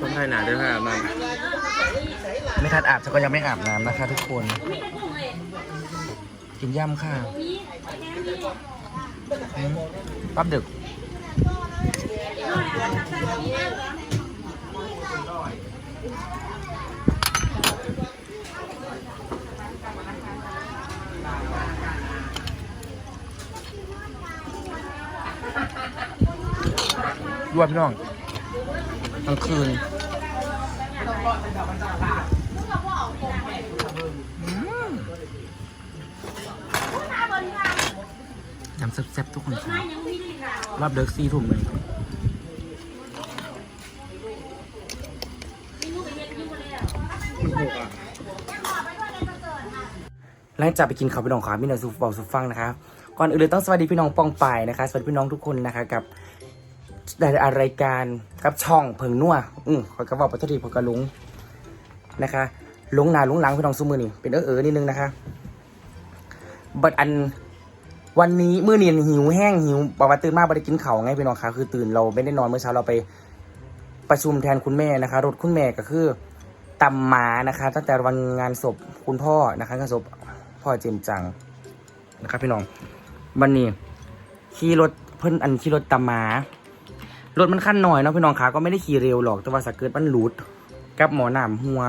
คนไทยหนาด้วยค่ะอาบน้ำไม่ทันอาบฉันก็ยังไม่อาบน้ำนะคะทุกคน กินย่ำค่ะปั๊บดึก รวมพี่น้องกลางคืนยำแซ่บๆทุกคนครับรอบเดิกซี่ทุ่มเลยหลังจากไปกินข้าวพี่น้องขาพี่น้องซูฟบอลซูฟังนะครับก่อนอื่นเลยต้องสวัสดีพี่น้องปองไปนะคะสวัสดีพี่น้องทุกคนนะคะกับ ได้รายการกับช่องเพิงนัวอืมขอกระบอกปัททีพอกระลุงนะคะลุงนาลุงหลังพี่น้องซูมือนี่เป็นเออเออนิดนึงนะคะบัดอันวันนี้มื้อนี้หิวแห้งหิวบอกว่าตื่นมากบ่ได้กินเข้าไงพี่น้องคะคือตื่นเราไม่ได้นอนเมื่อเช้าเราไปประชุมแทนคุณแม่นะคะ รถคุณแม่ก็คือตำหมานะคะตั้งแต่วันงานศพคุณพ่อนะคะงานศพพ่อเจมส์จังนะครับพี่น้องวันนี้ขี่รถเพิ่นอันขี่รถตำหมา รถมันขั้นหน่อยเนาะพี่น้องขาก็ไม่ได้ขี่เร็วหรอก แต่ว่าสกเกิดมันหลุดกับหมอหนามหัว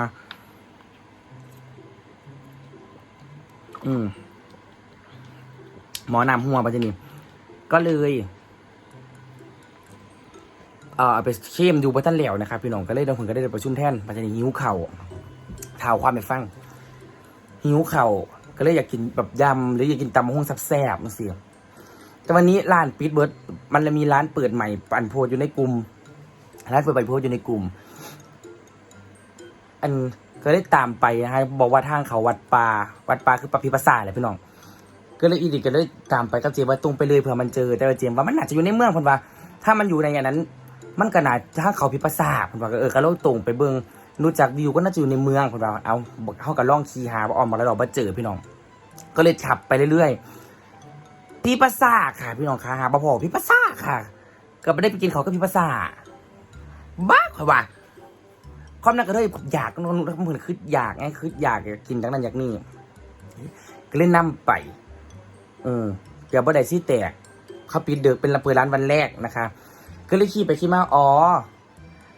อืมหมอหนามหัวปัจจุบันก็เลยเอ่อเอาไปเข้มดูบัตันเหลวนะครับพี่น้องก็เลยเดินผลก็ได้ประชุมแท่นปัจจุบันหิวเข่าเท้าความไปฟัง หิวเข่าก็เลยอยากกินแบบยำหรืออยากกินตำมะฮุ่งแซ่บๆมันเสีย แต่วันนี้ร้านปิดเบิร์ดมันเลยมีร้านเปิดใหม่ปันโพสอยู่ในกลุ่มร้านเปิดใบโพสอยู่ในกลุ่ม อันก็ได้ตามไปนะฮะบอกว่าทางเขาวัดป่าวัดป่าคือปฏิปสาแหละพี่น้องก็เลยอีดิก็เลยตามไปกับเจมว่าตรงไปเลยเผื่อมันเจอ แต่ว่าเจมว่ามันอาจจะอยู่ในเมืองเพันว่า ถ้ามันอยู่ในอย่างนั้น มันก็น่าถ้าเขาพิพษาเพันว่าก็เออก็เราตรงไปเบิ่งรู้จักวิวก็น่าจะอยู่ในเมืองเพันว่าเอาเขากับล่องขี่หาบ่ออกมาแล้วเราบ่เจอพี่น้อง ก็เลยขับไปเรื่อยๆ พี่ปัสสาค่ะ พี่น้องค่ะหาบ่พอพี่ปัสสาค่ะ ก็ไม่ได้ไปกินเขาก็พี่ปัสสาบ้าข่อยว่าความนั้นก็เลยอยากนอนเหมือนคืออยากไงคืออยากอยากกินทั้งนั้นอยากนี่ก็เล่นน้ำไปเออเดี๋ยวบ่ได้ซี่แตกเขาปิดเดึกเป็นระเบิดร้านวันแรกนะคะ ก็เลยขี่ไปขี่มาอ๋อ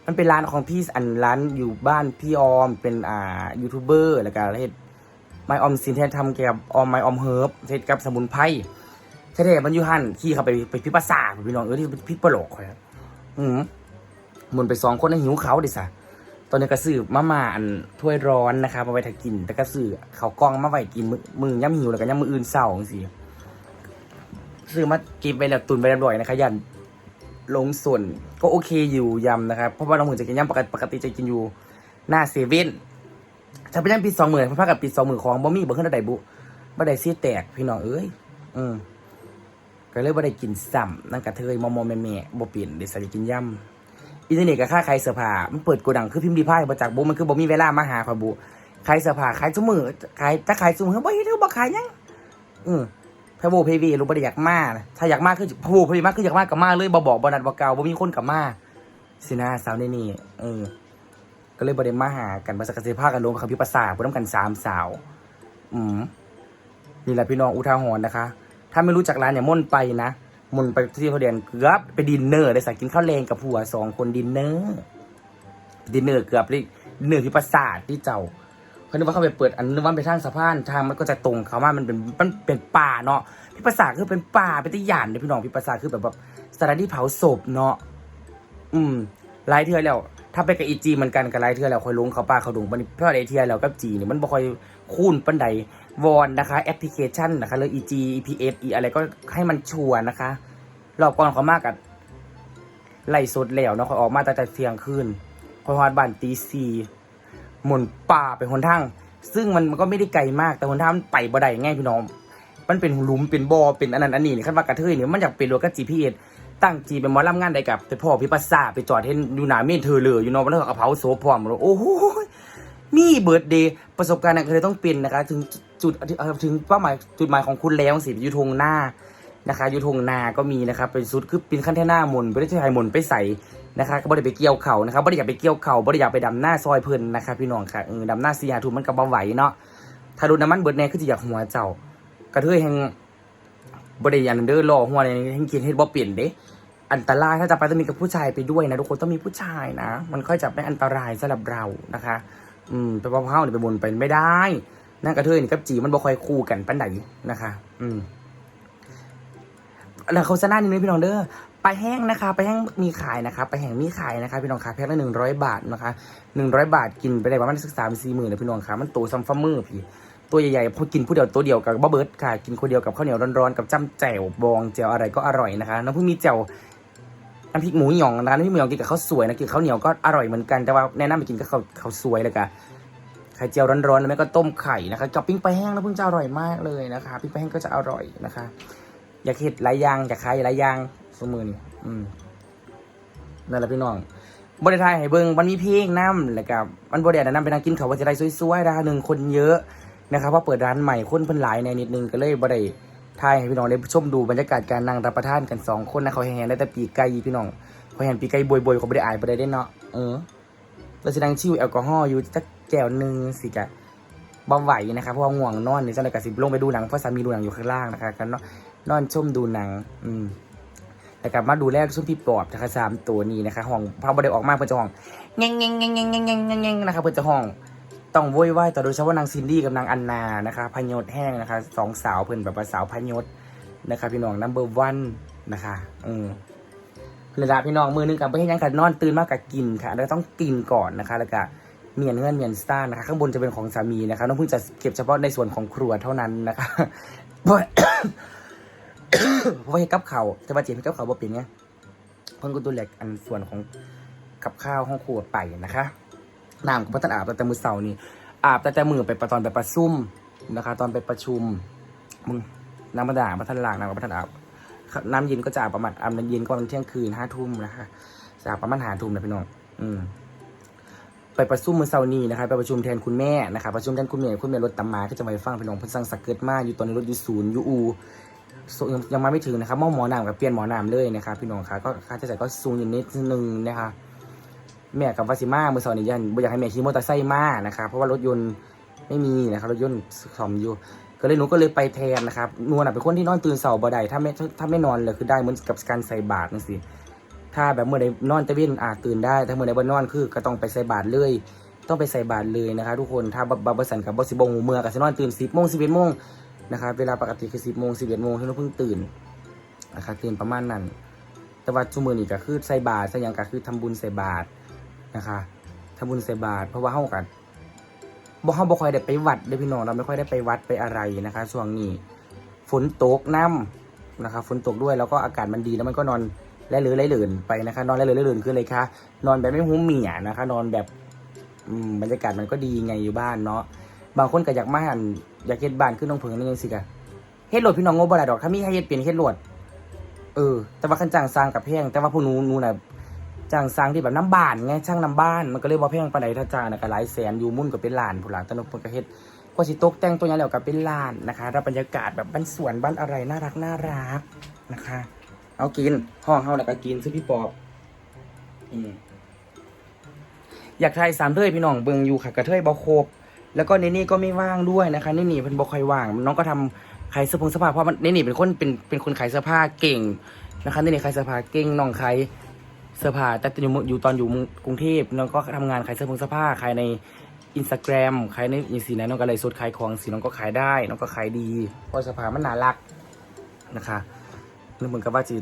มันเป็นร้านของพี่อันร้านอยู่บ้านพี่ออมเป็นอ่ายูทูบเบอร์แล้วก็เฮ็ดไมออมสินแทนทำเกี่ยวกับออมไมออมเฮิร์บเฮ็ดกับสมุนไพร แท้ๆมันอยู่หันขี่เข้าไปไปพิปัสสาพี่น้องเออที่พิษปลกคอยอะอืมหมุนไปสองคนในหิวเขาดิสะตอนนี้ก็ซื้อมาม่าอันถ้วยร้อนนะคะมาไว้ถ้ากิน แต่ก็ซื้อเขาวกล้องมาไว้กินมือมือย่ำหิวแล้วก็ย่ำมืออื่นเศร้าจังซี่ซื้อมากินไปแล้วตุนไปเรียบร้อยนะคะยันลงส่วนก็โอเคอยู่ยำนะครับเพราะว่าเราเหมือนจะกินยำปกติปกติจะกินอยู่หน้าเซเว่นถ้าไปย่ำปีสองหมื่นพากับปีสองหมื่นของบ่มีบ่ขึ้นระดับบุบ่ได้ซีแตกพี่น้องเอ้ยอืม ก็เลยบ่ได้กินซ้ำนั่นกระเทยมอมอแม่แม่บ่เปลี่ยนเดี๋ยวใส่กินย่ำอินเทอร์เน็ตกับค่าขายเสื้อผ้ามันเปิดโกดังคือพิมพ์ดีพายบ่จากบุมันคือบ่มีเวลามาหาข่อยบุขายเสื้อผ้าขายซุมือขายถ้าขายซุมือบ่เฮ็ดเด้อบ่ขายหยังอือพระโบเพวีรู้บ่ได้อยากมาถ้าอยากมาคือพระโบเพวีมาคืออยากมากับมาเลยบ่บอกบ่นัดบ่เกล่าวบ่มีคนกับมาสินะสาวในนี่เออ ก็เลยบ่ได้มาหากันมาสักกะสิพากันลงกับพี่ประสาทบ่นำกันสามสาว อืมนี่แหละพี่น้องอุทาหรณ์นะคะ ถ้าไม่รู้จักร้านเนี่ยม่นไปนะม่นไปที่เขาเดียนเกือบไปดินเนอร์ได้สักกินข้าวแรงกับผัวสองคนดินเนอร์ดินเนอร์เกือบเลยดินเนอร์ที่ประสาทที่เจ้าเขานึกว่าเขาไปเปิดอันนึกว่าไปทางสะพานทางมันก็จะตรงเขาว่ามันเป็นมันเป็นป่าเนาะพี่ภาษาคือเป็นป่าเป็นตะหยานเลยพี่น้องพี่ภาษาคือแบบแบบสถานที่เผาศพเนาะอืมหลายเทือแล้วถ้าไปกับอีจีเหมือนกันกับหลายเทือแล้วคอยลงเขาป่าเขาดงมันเพื่อไอเทียแล้วกับจีเนี่ยมันบ่คอยคูนปันใด วอนนะคะแอปพลิเคชันนะคะเลยอีจีอีพีเอฟอีอะไรก็ให้มันชัวร์นะคะรอบก่อนเขามากกับไล่สดแล้วเนาะเขาออกมาแตั้งแต่เที่ยงคืนคอยฮอดบ้านตีสี่หมุนป่าไปหนทาง ซึ่งมันมันก็ไม่ได้ไกลมากแต่หนทางมันไปบ่ได้ง่ายพี่น้อง มันเป็นหลุมเป็นบ่อเป็นอันนั้นอันนี้นี่คันว่ากระเทยเนี่ยมันอยากเป็นรถกับ GPS ตั้งจีเป็นหมอลำงานใดกับไปพ่อพี่ปัสสาไปจอดเห็นอยู่หนาเมนเธอเลยอยู่นอกมันแล้วก็เผาโซพร้อมเลยโอ้โห มีเบิร์ดเดย์ประสบการณ์นั้นเลยต้องเป็นนะคะถึงจุดถึงเป้าหมายจุดหมายของคุณแล้วสิยูทงหน้านะคะยูทงนาก็มีนะคะเป็นสุดคือเป็นขั้นแท่หน้ามนไม่ได้ใช้หมุนไปใส่นะคะก็บ่ได้ไปเกี่ยวเข่านะคะบ่ได้อยากไปเกี่ยวเข่าบ่ได้อยากไปดำหน้าซอยเพลินนะคะพี่น้องค่ะเออดำหน้าเสียทุนมันก็บ่ไหวเนาะถ้าดูน้ำมันเบิร์ดแน่คือจะอยากหัวเจ้ากระเทยแห่งบ่ได้อยันเดอรอหัวเนี่ยแห่งกินเฮ็ดบ่เปลี่ยนเด้อันตรายถ้าจะไปต้องมีกับผู้ชายไปด้วยนะทุกคนต้องมีผู้ชายนะ มันค่อยจะไม่อันตรายสำหรับเรานะคะ อืมไปว่าเฮาเนี่ยไปบนไปไม่ได้นั่นกระเทยนี่กับจีมันบ่ค่อยคู่กันปันใดนะคะ อืมแล้วโฆษณาหนึ่งเลยพี่น้องเด้อไปแห้งนะคะ ไปแห้งมีขายนะคะ ไปแห้งมีขายนะคะ พี่น้องคะแพ็คละหนึ่งร้อยบาทนะคะหนึ่งร้อยบาทกินไปได้ประมาณสักสามสี่หมื่นนะพี่น้องคะมันโตซัมฟัมมือพี่ตัวใหญ่ๆพอกินผู้เดียวตัวเดียวกับบ๊อบเบิร์ดค่ะ กินคนเดียวกับข้าวเหนียวร้อนๆกับจ้ำแจ่วบองแจ่วอะไรก็อร่อยนะคะ น้ำพึ่งมีแจ่ว น้ำพริกหมูหยองนะคะน้ำพริกหมูหยองกินกับข้าวสวยนะกินข้าวเหนียวก็อร่อยเหมือนกันแต่ว่าแนะนำไปกินกับข้าวข้าวสวยเลยค่ะไข่เจียวร้อนๆแล้วแม่ก็ต้มไข่นะคะกับปิ้งปลาแห้งนะเพิ่งจะอร่อยมากเลยนะคะ ปิ้งปลาแห้งก็จะอร่อยนะคะ อยากเห็ดหลายอย่างอยากขายหลายอย่างสมือนี่อืมนั่นแหละพี่น้องบริทยให้เบิงมันมีเพลงน้ำแล้วก็มันบริแนะนำไปนั่งกินเขาวว่าจะได้สวยๆนะคะหนึ่งคนเยอะนะครับเพราะเปิดร้านใหม่คนเพิ่นหลายในนิดนึงก็เลยบริ ถ่ายให้พี่น้องได้ชมดูบรรยากาศการนั่งรับประทานกันสองคนนะเขาแห่งได้แต่ปีกไก่พี่น้องเขาแห่งปีกไก่บวยๆเขาไม่ได้อายไม่ได้เนาะเออเราจะนั่งชิวแอลกอฮอล์อยู่สักแก้วหนึ่งสิกะบ่ไหวนะคะเพราะว่าง่วงนอนในจังหวัดกระสิบลงไปดูหนังเพราะสามีดูหนังอยู่ข้างล่างนะคะกันเนาะนอนชมดูหนัง อืมแต่กลับมาดูแรกช่วงพี่ปอบนะคะสามตัวนี้นะคะห้องพระบดได้ออกมาเพื่อจะห้องเง่งเง่งเง่งเง่งเง่งเง่งนะครับเพื่อจะห้อง ต้องโวยวายต่โดยเฉพาะนางซินดี้กับนางอันนานะคะพญดแห้งนะคะสองสาวเพื่อนแบบว่าสาวพญดนะคะ พี่น้องนัมเบอร์วันนะคะอืมเลยละพี่น้องมือหนึงกับไม่ให้ยังกันนอนตื่นมากกับกินค่ะแล้วต้องกินก่อนนะคะ แล้วก็เมียนเงินเมียนสตาร์นะคะ ข้างบนจะเป็นของสามีนะคะน้องเพิ่งจะเก็บเฉพาะในส่วนของครัวเท่านั้นนะคะเพราะเพราะว่าเฮ็ดกับเขาวแต่ว่าเจมส์กับเขาบ่เป็นไงเพิ่นก็ดูแลอันส่วนของกับข้าวห้องครัวไปนะคะ น้ำก็พัฒนอาบตั้งแต่มือเสาร์นี่อาบตั้งแต่มือไปประตอนไปประซุ่มนะคะ ตอนไปประชุมมึงน้ำมาด่างพัฒนลางน้ำกับพัฒนอาบน้ำเย็นก็จะอาบประมาณอาบน้ำเย็นก็ประมาณเที่ยงคืนห้าทุ่มนะคะจะอาบประมาณหาทุ่มนะพี่น้องอืมไปประชุมเมื่อเช้านี้นะคะไปประชุมแทนคุณแม่นะคะประชุมแทนคุณแม่คุณแม่รถตำมาก็จะมาฟังพี่น้องเพิ่นสั่งสักเกิดมาอยู่ตอนนี้รถอยู่ศูนย์อยู่อูยังมาไม่ถึงนะครับหม้อหมอน้ำกับเปลี่ยนหมอน้ำเลยนะคะพี่น้องคะก็ค่าใช้จ่ายก็สูงอยู่นิดนึงนะคะ แม่กับวาซิมาเมื่อเช้านี้ยันบ่อยากให้แม่ขี่มอเตอร์ไซค์มานะคะเพราะว่ารถยนต์ไม่มีนะครับรถยนต์ซ่อมอยู่ ก็เลยหนูก็เลยไปแทนนะครับนวลเป็นคนที่นอนตื่นเสาร์บ่ได้ถ้าไม่ถ้าไม่นอนเลยคือได้เหมือนกับการใส่บาตรนั่นสิถ้าแบบเมื่อใดนอนตะเวนอาจตื่นได้ ถ้าเมื่อใดบ่นอนคือก็ต้องไปใส่บาตรเลย ต้องไปใส่บาตรเลยนะคะทุกคนถ้าบับบสันกับบอสิบงเมื่อกับสินอนตื่นสิบโมงสิบเอ็ดโมงนะครับเวลาปกติคือสิบโมงสิบเอ็ดโมงที่เราเพิ่งตื่นนะครับตื่นประมาณนั้นแต่ว่าชั่วโมงนี้ก็คือใส่บาตรใส่ยังก็คือทำบุญใส่บาตร นะคะทำบุญใส่บาตรเพราะว่าเฮากันบ่เฮาบ่ค่อยได้ไปวัดเด้อพี่น้องเราไม่ค่อยได้ไปวัดไปอะไรนะคะช่วงนี้ฝนตกน้ำนะคะฝนตกด้วยแล้วก็อากาศมันดีแล้วมันก็นอนและเหลือไรเหลือนไปนะคะ นอนและเหลือไรเหลือนคืออะไรคะนอนแบบไม่หุ้มเมียนะคะ นอนแบบอืบรรยากาศมันก็ดีไงอยู่บ้านเนาะบางคนก็อยากมาหันอยากเฮ็ดบ้านขึ้นน้องเพิงนี่ยังสิกะเฮ็ดโหลดพี่น้องงบบ่ได้ดอกถ้ามีให้เฮ็ดเปลี่ยนเฮ็ดโหลดเออ แต่ว่าคันจ้างสร้างกับแพงแต่ว่าผู้หนูหนูน่ะ จ้างสร้างที่แบบน้ำบ้านไงช่างน้ำบ้านมันก็เลยบ่าแพงปานใดถ้าจ้างนะก็หลายแสนอยู่มุ่นก็เป็นล้านผู้หลังตนกเพิ่นก็เฮ็ดกว่าสิตกแต่งตัวหยังแล้วก็เป็นล้านนะคะแล้วบรรยากาศแบบบ้านสวนบ้านอะไรน่ารักน่ารักนะคะ เอากินห้องเฮาแล้วก็กินซื้อพี่ปอบอืมอยากทายสามเทยพี่น้องเบิ่งอยู่ค่ะกระเทยบ่ครบแล้วก็เนนี่ก็ไม่ว่างด้วยนะคะเนนี่เพิ่นบ่ค่อยว่าง น้องก็ทำขายเสื้อผงเสื้อผ้าเพราะมันเนนี่เป็นคนเป็นเป็นคนขายเสื้อผ้าเก่งนะคะเนนี่ขายเสื้อผ้าเก่งน้องขาย เสื้อผ้าแต่อยู่องอยู่ตอนอยู่กรุงเทพน้องก็ทำงานขายเสื้อผงเสื้อผ้าขายในอินสตาแกรมขายในอินซีนะน้องก็เลยสดขายของสีน้องก็ขายได้น้องก็ขายดีเพราะเสื้อผ้ามันน่ารักนะคะนึกเหมือนกับว่าจี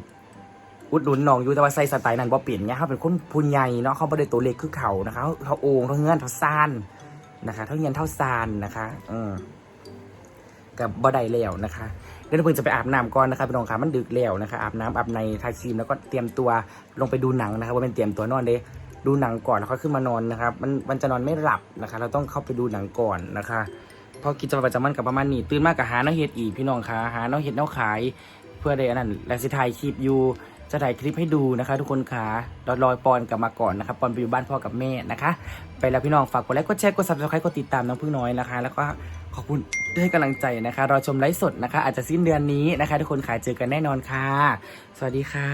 อุดหนุนน้องอยู่แต่ว่าใส่สไตล์นั้นบ่เปลี่ยนเนี่ยเขาเป็นคนพุนใหญ่เนาะเขาไม่ได้ตัวเล็กคือเขานะคะเขาโอ่งเขาเงื่อนเขาซ่านนะคะเท่าเงินเท่าซานนะคะ อืมกับบ่ได้แล้วนะคะ เดี๋ยวเพิ่งจะไปอาบน้ำก่อนนะครับพี่น้องขามันดึกแล้วนะคะอาบน้ำอาบในทาครีมแล้วก็เตรียมตัวลงไปดูหนังนะครับว่าเป็นเตรียมตัวนอนเด้ดูหนังก่อนแล้วค่อยขึ้นมานอนนะครับมันมันจะนอนไม่หลับนะคะ เราต้องเข้าไปดูหนังก่อนนะคะพอกิจวัตรประจำวันกับประมาณนี้ตื่นมากกับหาเน้าเฮ็ดอีกพี่น้องขาหาเน้าเฮ็ดเน้าขาย เพื่อได้อันนั้นและสิถ่ายคลิปอยู่ จะถ่ายคลิปให้ดูนะคะ ทุกคนค่ะรอรอยปอนกลับมาก่อนนะครับปอนไปอยู่บ้านพ่อกับแม่นะคะ ไปแล้วพี่น้องฝากกดไลค์กดแชร์กดซับสไครต์กดติดตามน้องพึ่งน้อยนะคะ แล้วก็ขอบคุณด้วยกำลังใจนะคะรอชมไลฟ์สดนะคะ อาจจะสิ้นเดือนนี้นะคะ ทุกคนค่ะเจอกันแน่นอนค่ะ สวัสดีค่ะ